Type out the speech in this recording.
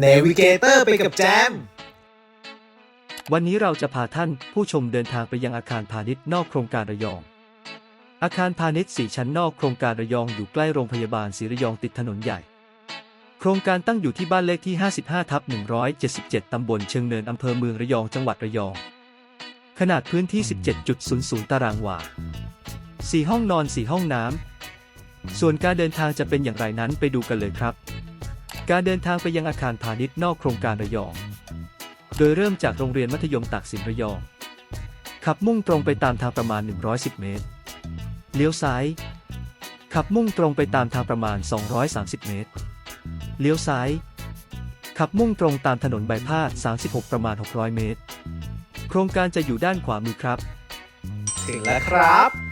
เนวิเกเตอร์ไปกับแจม วันนี้เราจะพาท่านผู้ชมเดินทางไปยังอาคารพาณิชย์นอกโครงการระยอง อาคารพาณิชย์4ชั้นนอกโครงการระยองอยู่ใกล้โรงพยาบาลศรีระยองติดถนนใหญ่ โครงการตั้งอยู่ที่บ้านเลขที่ 55ทับ177 ตำบลเชิงเนินอำเภอเมืองระยองจังหวัดระยอง ขนาดพื้นที่ 17.00 ตารางวา 4 ห้องนอน 4 ห้องน้ำ ส่วนการเดินทางจะเป็นอย่างไรนั้นไปดูกันเลยครับ การเดินทางไปยังอาคารพาณิชย์นอกโครงการระยอง โดยเริ่มจากโรงเรียนมัธยมตากสินระยอง ขับมุ่งตรงไปตามทางประมาณ 110 เมตร เลี้ยวซ้าย ขับมุ่งตรงไปตามทางประมาณ 230 เมตร เลี้ยวซ้าย ขับมุ่งตรงตามถนนใบพาด 36 ประมาณ 600 เมตร โครงการจะอยู่ด้านขวามือครับ ถึงแล้วครับ